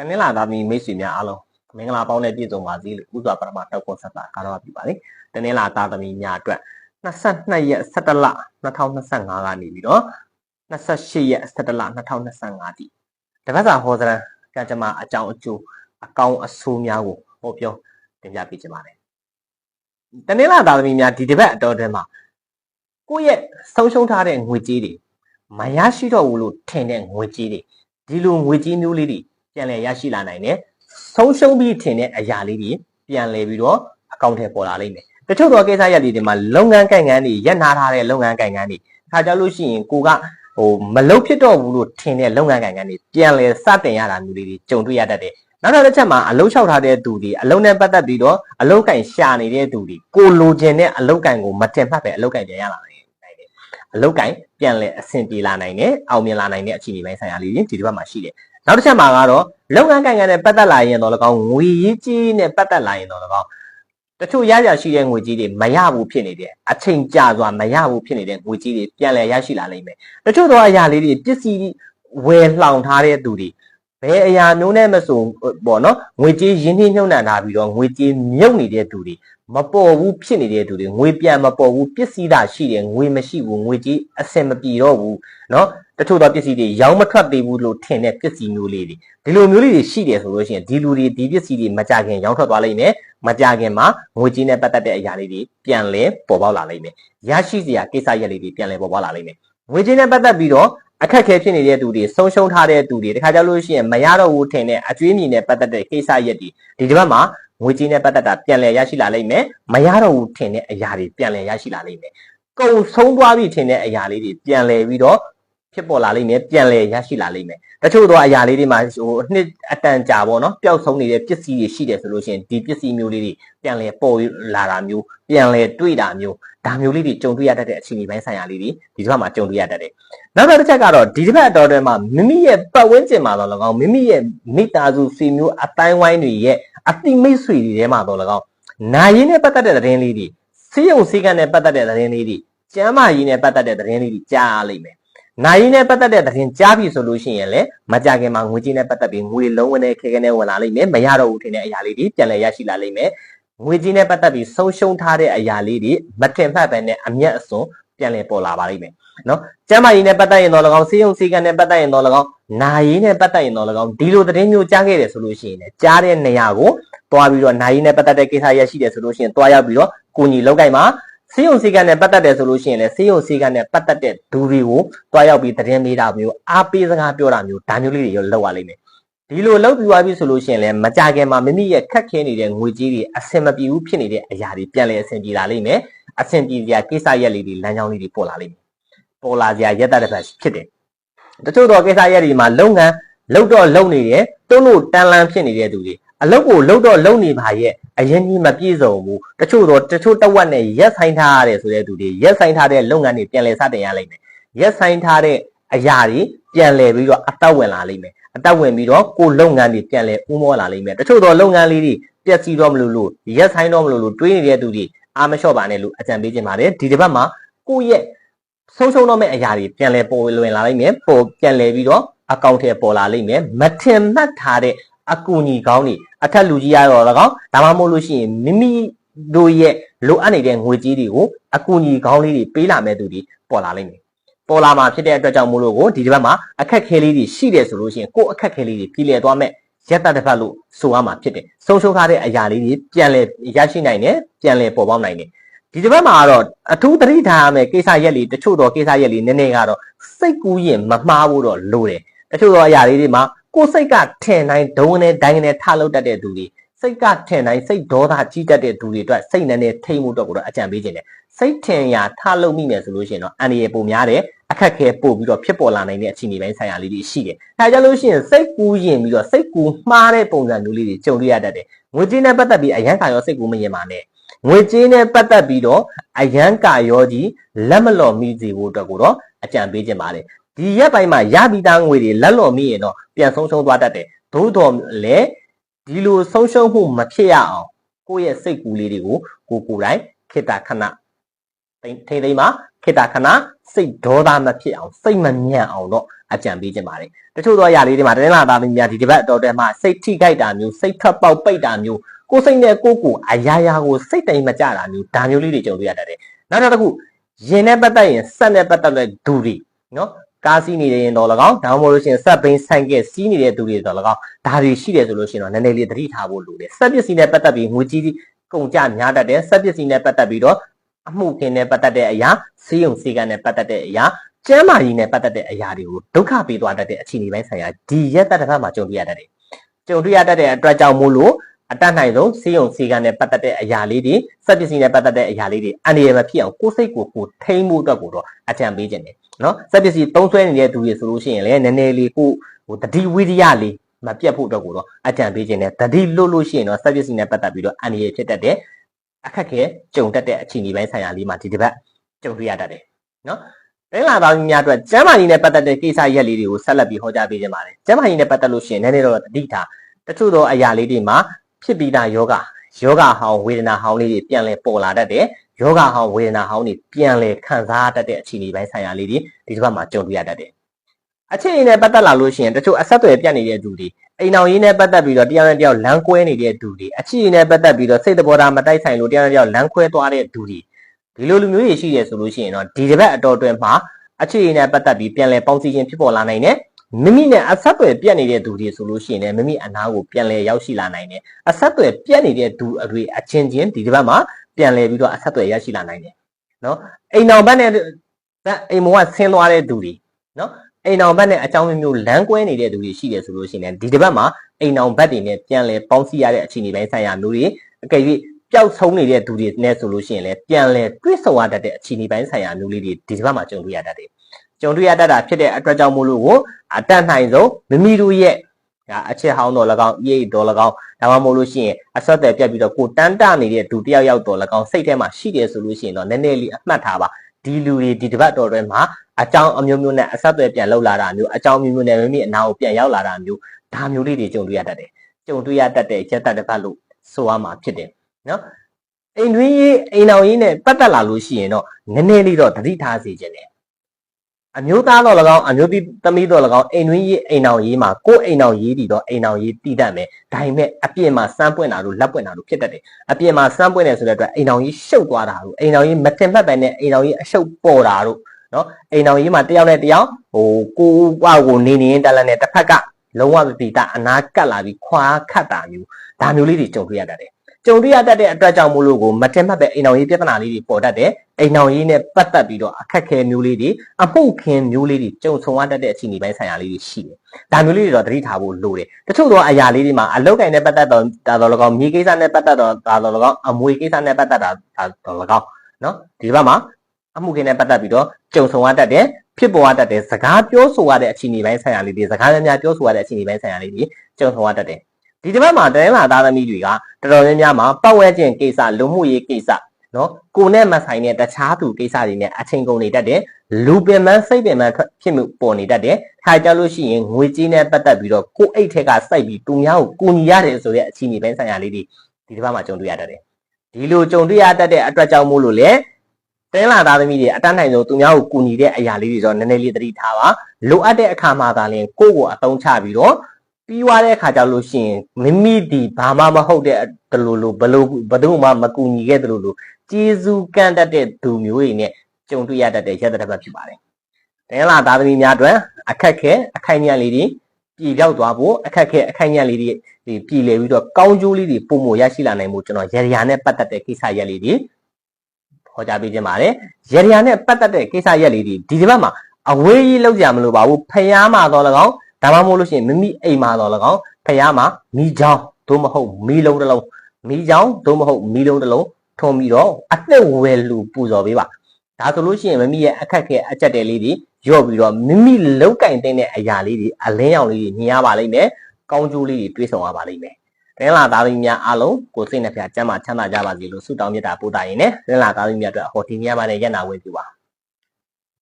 တနင်္လာသားသမီးမိတ်ဆွေများအားလုံးမင်္ဂလာပေါင်းနဲ့ပြည့်စုံပါစေလို့ဥစွာပထမတောက်ခွန်ဆက်တာကာတော့ပြပါလေတနင်္လာသားသမီးများအတွက်22ရက်17လ2025ကနေပြီးတော့28ရက်17လ2025တိတပတ်စာဟောစရန်ကံကြမ္မာအကြောင်းအကျိုးအကောင်းအဆိုးများကိုဟောပြောတင်ပြပေးချင်ပါတယ်တနင်္လာသားသမီးများဒီတစ်ပတ်အတော်တွင်မှာကိုယ့်ရဲ့ဆုံးရှုံးထားတဲ့ငွေကြေးတွေမရရှိတော့ဘူးလို့ထင်တဲ့ငွေကြေးတွေဒီလိုငွေကြေးမျိုးလေးတွေ ပြန်လည်ရရှိလာနိုင်တယ်ဆုံးရှုံးပြီးထင်တဲ့အရာလေးတွေပြန်လည်ပြီးတော့အကောင့်ထဲပေါ်လာလိမ့်မယ်တချို့သောကိစ္စရပ်တွေဒီမှာလုပ်ငန်းကိုင်ငန်းတွေရပ်နာထားတဲ့လုပ်ငန်းကိုင်ငန်းတွေခါကြလို့ရှိရင်ကိုကဟိုမလုပ်ဖြစ်တော့ဘူးလို့ထင်တဲ့လုပ်ငန်းကိုင်ငန်းတွေပြန်လည်စတင်ရတာမျိုးလေးတွေကြုံတွေ့ရတတ်တယ်နောက်တစ်ချက်မှာအလုံးလျှောက်ထားတဲ့သူတွေအလုံးနဲ့ပတ်သက်ပြီးတော့အလုံးကင်ရှာနေတဲ့သူတွေကိုလိုချင်တဲ့အလုံးကင်ကိုမတင်မှတ်ပဲအလုံးကင်ပြန်ရလာနိုင်တယ်အလုံးကင်ပြန်လည်အဆင်ပြေလာနိုင်တယ်အောင်မြင်လာနိုင်တဲ့အခြေအနေပိုင်းဆိုင်ရာလေးတွေဒီတစ်ပတ်မှာရှိတယ် နောက်တစ်ချက်မှာကတော့လုပ်ငန်းကိုင်ငန်းနဲ့ပတ်သက်လာရင်တော့၎င်းငွေရေးကြီးနဲ့ပတ်သက်လာရင်တော့၎င်းတချို့ရရရှိတဲ့ငွေကြီးတွေမရဘူးဖြစ်နေတယ်အချိန်ကြာစွာမရဘူးဖြစ်နေတဲ့ငွေကြီးတွေပြန်လည်ရရှိလာနိုင်မယ်တချို့သောအရာလေးတွေပစ္စည်းဝယ်လှောင်ထားတဲ့သူတွေဘယ်အရာမျိုးနဲ့မဆိုပေါ့နော်ငွေကြေးရင်းနှီးမြှုပ်နှံထားပြီးတော့ငွေကြေးမြုပ်နေတဲ့သူတွေမပေါ်ဘူးဖြစ်နေတဲ့သူတွေငွေပြန်မပေါ်ဘူးပစ္စည်းသာရှိတယ်ငွေမရှိဘူးငွေကြေးအဆင်မပြေတော့ဘူးเนาะ တချို့သောပစ္စည်းတွေရောင်းမထွက်သေးဘူးလို့ထင်တဲ့ပစ္စည်းမျိုးလေးတွေဒီလိုမျိုးလေးတွေရှိတယ်ဆိုလို့ရှိရင်ဒီလူတွေဒီပစ္စည်းတွေမကြခင်ရောင်းထွက်သွားလိမ့်မယ်မကြခင်မှာငွေကြေးနဲ့ပတ်သက်တဲ့အရာလေးတွေပြန်လဲပေါ်ပေါက်လာလိမ့်မယ်ရရှိစရာကိစ္စရပ်လေးတွေပြန်လဲပေါ်ပေါက်လာလိမ့်မယ်ငွေကြေးနဲ့ပတ်သက်ပြီးတော့အခက်ခဲဖြစ်နေတဲ့သူတွေဆုံးရှုံးထားတဲ့သူတွေတခါကြလို့ရှိရင်မရတော့ဘူးထင်တဲ့အကျွေးမြင်နဲ့ပတ်သက်တဲ့ကိစ္စရပ်တွေဒီတစ်ပတ်မှာငွေကြေးနဲ့ပတ်သက်တာပြန်လည်ရရှိလာလိမ့်မယ်မရတော့ဘူးထင်တဲ့အရာတွေပြန်လည်ရရှိလာလိမ့်မယ်ကုန်ဆုံးသွားပြီထင်တဲ့အရာလေးတွေပြန်လည်ပြီးတော့ ဖြစ်ပေါ်လာလိမ့်မယ်ပြန်လည်ရရှိလာလိမ့်မယ်တချို့သောအရာလေးတွေမှာဟိုနှစ်အတန်ကြာပေါ့နော်ပျောက်ဆုံးနေတဲ့ပစ္စည်းတွေရှိတယ်ဆိုလို့ရှိရင်ဒီပစ္စည်းမျိုးလေးတွေပြန်လည်ပေါ်လာတာမျိုးပြန်လည်တွေ့တာမျိုးဒါမျိုးလေးတွေကြုံတွေ့ရတတ်တဲ့အခြေအနေပိုင်းဆိုင်ရာလေးတွေဒီတစ်ခါမှာကြုံတွေ့ရတတ်တယ်နောက်တစ်ချက်ကတော့ဒီတစ်ပတ်အတော်တွဲမှာမိမိရဲ့ပတ်ဝန်းကျင်မှာတော့၎င်းမိမိရဲ့မိသားစုဆွေမျိုးအတိုင်းဝိုင်းတွေရဲ့အတိမိတ်ဆွေတွေထဲမှာတော့၎င်းနိုင်ရင်းနဲ့ပတ်သက်တဲ့သတင်းလေးတွေစီးရုံစည်းကမ်းနဲ့ပတ်သက်တဲ့သတင်းလေးတွေကျမ်းမာရေးနဲ့ပတ်သက်တဲ့သတင်းလေးတွေကြားရလိမ့်မယ် နိုင်ရင်းနဲ့ပတ်သက်တဲ့သတင်းကြားပြီဆိုလို့ရှိရင်လည်းမကြခင်မှာငွေကြေးနဲ့ပတ်သက်ပြီးငွေလုံးဝနဲ့ခဲခဲနဲ့ဝင်လာလိမ့်မယ်မရတော့ဘူးထင်တဲ့အရာလေးတွေပြန်လည်ရရှိလာလိမ့်မယ်ငွေကြေးနဲ့ပတ်သက်ပြီးဆုံးရှုံးထားတဲ့အရာလေးတွေမတင်ဖတ်ပဲနဲ့အမျက်အစွန်းပြန်လည်ပေါ်လာပါလိမ့်မယ်နော်ကျမ်းမာရေးနဲ့ပတ်သက်ရင်တော့၎င်းစေယုံစေကံနဲ့ပတ်သက်ရင်တော့၎င်းနာရေးနဲ့ပတ်သက်ရင်တော့၎င်းဒီလိုသတင်းမျိုးကြားခဲ့တယ်ဆိုလို့ရှိရင်လည်းကြားတဲ့နေရာကိုတွားပြီးတော့နာရေးနဲ့ပတ်သက်တဲ့ကိစ္စရရှိတယ်ဆိုလို့ရှိရင်တွားရောက်ပြီးတော့ကိုညီလောက်ကင်မှာ စေယုံစေကံနဲ့ပတ်သက်တယ်ဆိုလို့ရှိရင်လည်းစေယုံစေကံနဲ့ပတ်သက်တဲ့ဒူတွေကိုတွားရောက်ပြီးသတင်းမေးတာမျိုးအားပေးစကားပြောတာမျိုးဒါမျိုးလေးတွေလောက်ရလိမ့်မယ်ဒီလိုလောက်ပြီးသွားပြီဆိုလို့ရှိရင်လည်းမကြခင်မှာမိမိရဲ့ခက်ခဲနေတဲ့ငွေကြေးတွေအဆင်မပြေဘူးဖြစ်နေတဲ့အရာတွေပြန်လည်အဆင်ပြေလာလိမ့်မယ်အဆင်ပြေစရာကိစ္စရက်လေးတွေလမ်းကြောင်းလေးတွေပေါ်လာလိမ့်မယ်ပေါ်လာစရာရက်တဲ့တစ်ပတ်ဖြစ်တယ်တချို့တော့ကိစ္စရက်တွေမှာလုပ်ငန်းလုပ်တော့လုပ်နေတယ်တွန်းလို့တန်လန်းဖြစ်နေတဲ့သူတွေအလုပ်ကိုလုပ်တော့လုပ်နေပါရဲ့ အရင်ကြီးမပြည့်စုံဘူးတချို့တော့တချို့တဝက်နဲ့ရက်ဆိုင်ထားရတယ်ဆိုတဲ့သူတွေရက်ဆိုင်ထားတဲ့လုပ်ငန်းတွေပြန်လည်စတင်ရလိမ့်မယ်ရက်ဆိုင်ထားတဲ့အရာတွေပြန်လည်ပြီးတော့အသက်ဝင်လာလိမ့်မယ်အသက်ဝင်ပြီးတော့ကိုလုပ်ငန်းတွေပြန်လည်ဦးမောလာလိမ့်မယ်တချို့တော့လုပ်ငန်းလေးတွေပျက်စီးတော့မလို့လို့ရက်ဆိုင်တော့မလို့လို့တွေးနေတဲ့သူတွေအားမလျှော့ပါနဲ့လို့အကြံပေးခြင်းပါတယ်ဒီတစ်ပတ်မှာကိုယ့်ရဲ့ဆုံးရှုံးတော့မယ့်အရာတွေပြန်လည်ပေါ်လွင်လာလိမ့်မယ်ပေါ်ပြန်လည်ပြီးတော့အကောင့်ထဲပေါ်လာလိမ့်မယ်မထင်မှတ်ထားတဲ့ အကူအညီကောင်းတွေအထက်လူကြီးရတော့၎င်းဒါမှမဟုတ်လို့ရှိရင်မိမိတို့ရဲ့လိုအပ်နေတဲ့ငွေကြေးတွေကိုအကူအညီကောင်းလေးတွေပေးလာမဲ့သူတွေပေါ်လာလိမ့်မယ်ပေါ်လာမှာဖြစ်တဲ့အတွက်ကြောင့်မို့လို့ကိုဒီတစ်ပတ်မှာအခက်ခဲလေးတွေရှိတယ်ဆိုလို့ရှိရင်ကိုယ့်အခက်ခဲလေးတွေပြည်လည်သွားမဲ့ရက်တတစ်ပတ်လို့ဆိုရမှာဖြစ်တယ်ဆုံးရှုံးထားတဲ့အရာလေးတွေပြန်လည်ရရှိနိုင်တယ်ပြန်လည်ပေါ်ပေါက်နိုင်တယ်ဒီတစ်ပတ်မှာကတော့အထူးသတိထားရမယ်ကိစ္စရက်လေးတချို့တော့ကိစ္စရက်လေးနည်းနည်းကတော့စိတ်ကူးရင်မမှားဖို့တော့လိုတယ်တချို့တော့အရာလေးတွေမှာ ကိုယ်စိတ်ကထင်တိုင်းဒုံနဲ့ဒိုင်းနဲ့ထလောက်တတ်တဲ့သူတွေစိတ်ကထင်တိုင်းစိတ်ဒေါသကြီးတတ်တဲ့သူတွေအတွက်စိတ်နဲ့နဲ့ထိမ့်မှုတော့ကိုတော့အကြံပေးခြင်းတယ်စိတ်ထင်ရာထလုပ်မိမယ်ဆိုလို့ရှိရင်တော့အန္တရာယ်ပုံများတယ်အခက်ခဲပို့ပြီးတော့ဖြစ်ပေါ်လာနိုင်တဲ့အခြေအနေပိုင်းဆိုင်ရာလေးတွေရှိတယ်။ဒါကြလို့ရှိရင်စိတ်ကူးရင်ပြီးတော့စိတ်ကူးမှားတဲ့ပုံစံမျိုးလေးတွေကြုံတွေ့ရတတ်တယ်။ငွေကြေးနဲ့ပတ်သက်ပြီးအရန်ကာရောစိတ်ကူးမရင်ပါနဲ့။ငွေကြေးနဲ့ပတ်သက်ပြီးတော့အရန်ကာရောကြီးလက်မလော်မိစေဖို့အတွက်ကိုတော့အကြံပေးခြင်းပါတယ်။ ဒီရက်ပိုင်းမှာရပြီးသားငွေတွေလက်လော်မိရင်တော့ပြန်ဆုံးရှုံးသွားတတ်တယ်။သို့တော်လည်းဒီလိုဆုံးရှုံးမှုမဖြစ်ရအောင်ကိုယ့်ရဲ့စိတ်ကူးလေးတွေကိုကိုကိုယ်တိုင်ခိတ္တခဏထိမ့်သိမ့်မှာခေတ္တခဏစိတ်ဒေါသမဖြစ်အောင်စိတ်မညံ့အောင်တော့အကြံပေးခြင်းပါတယ်တချို့သောအရာလေးတွေမှာတင်းလာသားသမီးများဒီတစ်ပတ်အတော်တည်းမှာစိတ်ထိခိုက်တာမျိုးစိတ်ထပ်ပေါက်ပိတ်တာမျိုးကိုယ်စိတ်နဲ့ကိုယ်ကိုအရာရာကိုစိတ်တိုင်မကြတာမျိုးဒါမျိုးလေးတွေကြုံတွေ့ရတတ်တယ်နောက်တစ်ခုရင်နဲ့ပတ်သက်ရင်စက်နဲ့ပတ်သက်တဲ့ဒူတွေနော် ကားစီးနေရင်တော့၎င်းဒါမှမဟုတ်လို့ရှိရင်စက်ဘိန်းဆိုင်ကယ်စီးနေတဲ့သူတွေတော့၎င်းဒါတွေရှိတယ်ဆိုလို့ရှိရင်တော့နည်းနည်းလေးသတိထားဖို့လိုတယ်စက်ပစ္စည်းနဲ့ပတ်သက်ပြီးငွေကြီးကုန်ကြများတတ်တယ်စက်ပစ္စည်းနဲ့ပတ်သက်ပြီးတော့အမှုခင်နဲ့ပတ်သက်တဲ့အရာစီးုံစီကံနဲ့ပတ်သက်တဲ့အရာကျမ်းမာရေးနဲ့ပတ်သက်တဲ့အရာတွေကိုဒုက္ခပေးသွားတတ်တဲ့အခြေအနေပိုင်းဆိုင်ရာဒီရက်သက်တစ်ဖက်မှာကြုံတွေ့ရတတ်တယ်ကြုံတွေ့ရတတ်တဲ့အတွက်ကြောင့်မို့လို့အတတ်နိုင်ဆုံးစီးုံစီကံနဲ့ပတ်သက်တဲ့အရာလေးတွေစက်ပစ္စည်းနဲ့ပတ်သက်တဲ့အရာလေးတွေအန္တရာယ်မဖြစ်အောင်ကိုယ်စိတ်ကိုကိုယ်ထိန်းဖို့အတွက်ကိုတော့အကြံပေးခြင်းတယ် နော်စက်ပစ္စည်းသုံးဆွဲနေတဲ့သူတွေဆိုလို့ရှိရင်လည်းနည်းနည်းလေးကိုဟိုတတိဝိရိယလေးမပြတ်ဖို့အတွက်ကိုတော့အကြံပေးခြင်းနဲ့တတိလွတ်လို့ရှိရင်တော့စက်ပစ္စည်းနဲ့ပတ်သက်ပြီးတော့အန္တရာယ်ဖြစ်တတ်တဲ့အခက်ခဲကြုံတတ်တဲ့အခြေအနေပိုင်းဆိုင်ရာလေးမှာဒီတစ်ပတ်ကြုံတွေ့ရတတ်တယ်နော်တင်းလာသားများအတွက်ကျမ်းမာရေးနဲ့ပတ်သက်တဲ့ကိစ္စရက်လေးတွေကိုဆက်လက်ပြီးဟောကြားပေးခြင်းပါတယ်ကျမ်းမာရေးနဲ့ပတ်သက်လို့ရှိရင်နည်းနည်းတော့တတိထားတချို့သောအရာလေးတွေမှာဖြစ်ပြီးသားယောဂယောဂဟောင်းဝေဒနာဟောင်းလေးတွေပြန်လဲပေါ်လာတတ်တယ် ယောဂဟောင်းဝေဒနာဟောင်းတွေပြန်လဲခံစားတတ်တဲ့အခြေအနေပိုင်းဆိုင်ရာလေးတွေဒီတစ်ပတ်မှာကြုံတွေ့ရတတ်တယ်အခြေအနေနဲ့ပတ်သက်လာလို့ရှိရင်တချို့အဆက်အသွယ်ပြတ်နေတဲ့သူတွေအိမ်အောင်ရေးနဲ့ပတ်သက်ပြီးတော့တရားနဲ့တရားလမ်းကွဲနေတဲ့သူတွေအခြေအနေနဲ့ပတ်သက်ပြီးတော့စိတ်တဘောထားမတိုက်ဆိုင်လို့တရားနဲ့တရားလမ်းခွဲသွားတဲ့သူတွေဒီလိုလူမျိုးတွေရှိရဆိုလို့ရှိရင်တော့ဒီတစ်ပတ်အတော်အတွင်းမှာအခြေအနေနဲ့ပတ်သက်ပြီးပြန်လဲပေါင်းစည်းခြင်းဖြစ်ပေါ်လာနိုင်တယ်မိမိနဲ့အဆက်အသွယ်ပြတ်နေတဲ့သူတွေဆိုလို့ရှိရင်လည်းမိမိအနာကိုပြန်လဲရောက်ရှိလာနိုင်တယ်အဆက်အသွယ်ပြတ်နေတဲ့သူအတွေအချင်းချင်းဒီတစ်ပတ်မှာ ပြန်လဲပြီးတော့အဆက်အသွယ်ရရှိလာနိုင်တယ်နော်အိမ်တော်ဘက်နဲ့အိမ်မောကဆင်းသွားတဲ့သူတွေနော်အိမ်တော်ဘက်နဲ့အကြောင်းမျိုးမျိုးလမ်းကွဲနေတဲ့သူတွေရှိတယ်ဆိုလို့ရှိရင်ဒီတစ်ပတ်မှာအိမ်တော်ဘက်တွေနဲ့ပြန်လဲပေါင်းစည်းရတဲ့အခြေအနေပိုင်းဆိုင်ရာမျိုးတွေအကယ်၍ပျောက်ဆုံးနေတဲ့သူတွေနဲ့ဆိုလို့ရှိရင်လည်းပြန်လဲတွဲဆုံရတတ်တဲ့အခြေအနေပိုင်းဆိုင်ရာမျိုးလေးတွေဒီတစ်ပတ်မှာကြုံတွေ့ရတတ်တယ်ကြုံတွေ့ရတတ်တာဖြစ်တဲ့အတွက်ကြောင့်မို့လို့ကိုအတတ်နိုင်ဆုံးမိမိတို့ရဲ့ ဒါအချက်ဟောင်းတော်၎င်းအေးတော်၎င်းဒါမှမဟုတ်လို့ရှိရင်အဆက်အသွယ်ပြတ်ပြီးတော့ကိုတန်းတနေတဲ့ဒူတယောက်ယောက်တော်၎င်းစိတ်ထဲမှာရှိတယ်ဆိုလို့ရှိရင်တော့နည်းနည်းလေးအမှတ်ထားပါဒီလူတွေဒီတစ်ပတ်တော်တွေမှာအကြောင်းအမျိုးမျိုးနဲ့အဆက်အသွယ်ပြန်လောက်လာတာမျိုးအကြောင်းမျိုးမျိုးနဲ့မိမိအနာကိုပြန်ရောက်လာတာမျိုးဒါမျိုးလေးတွေကြုံတွေ့ရတတ်တယ်ကြုံတွေ့ရတတ်တဲ့ရက်တတ်တစ်ပတ်လို့ဆိုရမှာဖြစ်တယ်နော်အိမ်တွင်းရေးအိမ်တော်ရေးနဲ့ပတ်သက်လာလို့ရှိရင်တော့နည်းနည်းလေးတော့သတိထားစေခြင်းတယ် အမျိုးသားတော့၎င်းအမျိုးသမီးတော့၎င်းအိမ်တွင်းရေးအိမ်တော်ရေးမှာကိုယ်အိမ်တော်ရေးတည်တော့အိမ်တော်ရေးတည်တတ်မယ်ဒါပေမဲ့အပြင်မှာစမ်းပွင့်တာတို့လက်ပွင့်တာတို့ဖြစ်တတ်တယ်အပြင်မှာစမ်းပွင့်တယ်ဆိုတဲ့အတွက်အိမ်တော်ရေးရှုပ်သွားတာတို့အိမ်တော်ရေးမတင်မှတ်ပဲနဲ့အိမ်တော်ရေးအရှုပ်ပေါ်တာတို့နော်အိမ်တော်ရေးမှာတယောက်နဲ့တယောက်ဟိုကိုကကိုနေနေတက်လက်နဲ့တစ်ဖက်ကလုံးဝမပီတာအနာကတ်လာပြီးခွာခတ်တာမျိုးဒါမျိုးလေးတွေကြုံတွေ့ရတတ်တယ်ကြုံတွေ့ရတတ်တဲ့အတွက်ကြောင့်မို့လို့ကိုမတင်မှတ်ပဲအိမ်တော်ရေးပြဿနာလေးတွေပေါ်တတ်တယ် အိမ်တော်ရေးနဲ့ပတ်သက်ပြီးတော့အခက်ခဲမျိုးလေးတွေအမှုခင်မျိုးလေးတွေကြုံဆုံရတတ်တဲ့အခြေအနေပိုင်းဆိုင်ရာလေးတွေရှိတယ်ဒါမျိုးလေးတွေတော့သတိထားဖို့လိုတယ်တချို့သောအရာလေးတွေမှာအလုတ်ကင်နဲ့ပတ်သက်တော့ဒါတော့၎င်းမြေကိစ္စနဲ့ပတ်သက်တော့ဒါတော့၎င်းအမွေကိစ္စနဲ့ပတ်သက်တာဒါတော့၎င်းနော်ဒီဘက်မှာအမှုခင်နဲ့ပတ်သက်ပြီးတော့ကြုံဆုံရတတ်တယ်ဖြစ်ပေါ်ရတတ်တယ်စကားပြောဆိုရတဲ့အခြေအနေပိုင်းဆိုင်ရာလေးတွေစကားများများပြောဆိုရတဲ့အခြေအနေပိုင်းဆိုင်ရာလေးတွေကြုံဆုံရတတ်တယ်ဒီတစ်ပတ်မှာတိုင်းလာသားသမီးတွေကတော်တော်များများမှာပတ်ဝဲခြင်းကိစ္စလူမှုရေးကိစ္စ နော်ကိုနဲ့မဆိုင်တဲ့တခြားသူကိစ္စတွေနဲ့အချိန်ကုန်နေတတ်တယ်လူပင်ပန်းစိတ်ပင်ပန်းဖြစ်မှုပေါ်နေတတ်တယ်ထားကြလို့ရှိရင်ငွေကြေးနဲ့ပတ်သက်ပြီးတော့ကိုအိတ်ထက်ကစိုက်ပြီးသူများကိုကူညီရတယ်ဆိုတဲ့အခြေအနေပိုင်းဆိုင်ရာလေးတွေဒီတစ်ပတ်မှာကြုံတွေ့ရတတ်တယ်ဒီလိုကြုံတွေ့ရတတ်တဲ့အတွက်ကြောင့်မို့လို့လေတင်းလာသားသမီးတွေအတန်းနိုင်ဆုံးသူများကိုကူညီတဲ့အရာလေးတွေတော့နည်းနည်းလေးသတိထားပါလိုအပ်တဲ့အခါမှာသာလျှင်ကိုယ့်ကိုအသုံးချပြီးတော့ပြီးွားတဲ့အခါကျလို့ရှိရင်မိမိဒီဘာမှမဟုတ်တဲ့တလူလူဘလို့ဘသူမှမကူညီခဲ့တလူလူ ကျေးဇူးကန့်တတ်တဲ့သူမျိုးတွေနဲ့ကြုံတွေ့ရတတ်တဲ့ရက်တစ်ပတ်ဖြစ်ပါတယ်။တင်းလာသားသမီးများအတွက်အခက်ခဲအခိုက်အမြတ်လေးတွေပြည်ပြောက်သွားဖို့အခက်ခဲအခိုက်အမြတ်လေးတွေဒီပြည်လေပြီးတော့ကောင်းကျိုးလေးတွေပုံမရရှိလာနိုင်မှုကျွန်တော်ရရနဲ့ပတ်သက်တဲ့ကိစ္စရက်လေးတွေဟောကြားပေးခြင်းပါတယ်။ရရနဲ့ပတ်သက်တဲ့ကိစ္စရက်လေးတွေဒီဒီဘက်မှာအဝေးကြီးလောက်ကြမလို့ပါဘူးဖျားမှာတော့၎င်းဒါမှမဟုတ်လို့ရှိရင်မိမိအိမ်မှာတော့၎င်းဖျားမှာမိချောင်းသို့မဟုတ်မီးလုံးတစ်လုံးမီးချောင်းသို့မဟုတ်မီးလုံးတစ်လုံး ထုံပြီးတော့အသက်ဝယ်လူပူဇော်ပေးပါဒါဆိုလို့ရှိရင်မိမိရဲ့အခက်ခဲအကြက်တဲလေးတွေရော့ပြီးတော့မိမိလောက်ကင်တဲ့အရာလေးတွေအလင်းရောင်လေးတွေမြင်ရပါလိမ့်မယ်ကောင်းကျိုးလေးတွေတွေးဆောင်ရပါလိမ့်မယ်တင်းလာသားသမီးများအားလုံးကိုစိတ်နှဖျားကျမ်းမာချမ်းသာကြပါစေလို့ဆုတောင်းမြတ်တာပို့တာရင်နဲ့တင်းလာသားသမီးများအတွက်ဟောဒီညမှာလည်းရက်နာဝဲပြပါ